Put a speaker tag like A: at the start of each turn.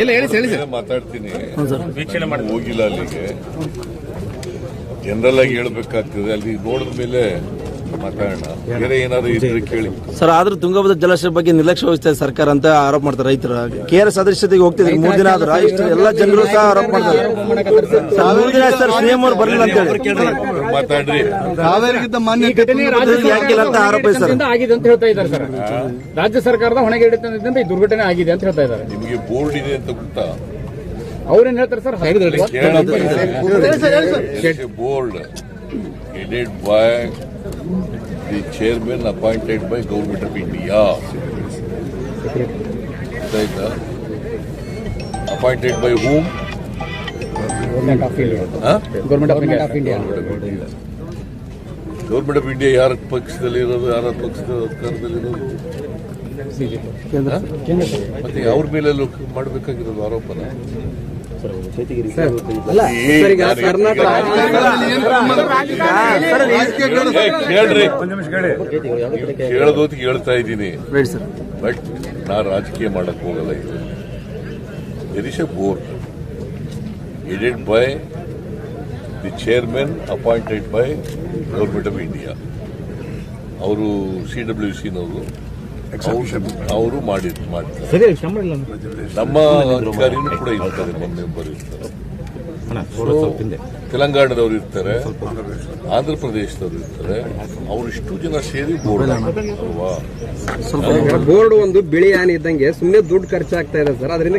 A: ಇಲ್ಲ ಹೇಳಿ ಸರ್, ಹೇಳಿ ಸರ್.
B: ಮಾತಾಡ್ತೀನಿ ನಾನು ಹೋಗಿಲ್ಲ ಅಲ್ಲಿಗೆ. ಜನರಲ್ ಆಗಿ ಹೇಳ್ಬೇಕಾಗ್ತದೆ. ಅಲ್ಲಿ ನೋಡಿದ ಮೇಲೆ ಮಾತಾಡೋಣ. ಬೇರೆ ಏನಾದ್ರು ಇದ್ರೆ ಕೇಳಿ.
C: ಸರ್ ಆದ್ರೂ ತುಂಗಭದ್ರಾ ಜಲಾಶಯ ಬಗ್ಗೆ ನಿರ್ಲಕ್ಷ್ಯ ವಹಿಸ್ತಾ ಇದೆ ಸರ್ಕಾರ ಅಂತ ಆರೋಪ ಮಾಡ್ತಾರೆ ರೈತರು. ಕೆ ಆರ್ ಎಸ್ ಸದಸ್ಯತೆಗೆ ಹೋಗ್ತಿದ್ರು ಮೂರ್ ದಿನ ಆದ್ರೆ ಇಷ್ಟು ಎಲ್ಲ ಜನರು ಸಹ ಆರೋಪ ಮಾಡ್ತಾರೆ. ಮೂರ್ ದಿನ ಸರ್ ಸಿಎಂ ಅವ್ರು ಬರಲಿಲ್ಲ ಅಂತ ಹೇಳಿ.
B: ಮಾತಾಡ್ರಿ.
A: ಆಗಿದೆ ಅಂತ ಹೇಳ್ತಾ ಇದ್ದಾರೆ ಸರ್. ರಾಜ್ಯ ಸರ್ಕಾರದ ಹೊಣೆಗಾರಿಕೆಯಿಂದ ಈ ದುರ್ಘಟನೆ ಆಗಿದೆ ಅಂತ ಹೇಳ್ತಾ ಇದ್ದಾರೆ.
B: ನಿಮಗೆ ಬೋರ್ಡ್ ಇದೆ ಅಂತ ಗೊತ್ತಾ?
A: ಅವ್ರೇನ್ ಹೇಳ್ತಾರೆ sir?
B: Board. Headed by the chairman appointed by government of India ಆಯ್ತಾ appointed by whom
A: government of India
B: government of India ಯಾರ ಪಕ್ಷದಲ್ಲಿ ಇರೋದು ಯಾರ ಪಕ್ಷದ ಅಧಿಕಾರದಲ್ಲಿರೋದು ಮತ್ತೆ ಅವ್ರ ಮೇಲೆ ಮಾಡಬೇಕಾಗಿರೋದು ಆರೋಪನ? ಕೇಳದೋತಿ ಹೇಳ್ತಾ ಇದ್ದೀನಿ. ಬಟ್ ನಾ ರಾಜಕೀಯ ಮಾಡಕ್ ಹೋಗಲ್ಲ ಇದು there is by the chairman appointed by government of India ಅವರು ಸಿ ಡಬ್ಲ್ಯೂ ಸಿನವರು ಅವರು ಮಾಡಿ ಮಾಡ್ತಾರೆ ನಮ್ಮ ಅಧಿಕಾರಿನೂ ಕೂಡ ಇರ್ತಾರೆ ನಮ್ಮ ಮೆಂಬರ್ ಇರ್ತಾರೆ. ತೆಲಂಗಾಣದವರು ಇರ್ತಾರೆ ಆಂಧ್ರ ಪ್ರದೇಶದವರು ಇರ್ತಾರೆ ಅವರಿಷ್ಟು ಜನ ಸೇರಿ ಬೋರ್ಡ್ ಅಲ್ವಾ
D: ಬೋರ್ಡ್ ಒಂದು ಬಿಳಿ ಆನೆ ಇದ್ದಂಗೆ ಸುಮ್ಮನೆ ದುಡ್ಡು ಖರ್ಚಾಗ್ತಾ ಇದೆ ಸರ್. ಅದರಿಂದ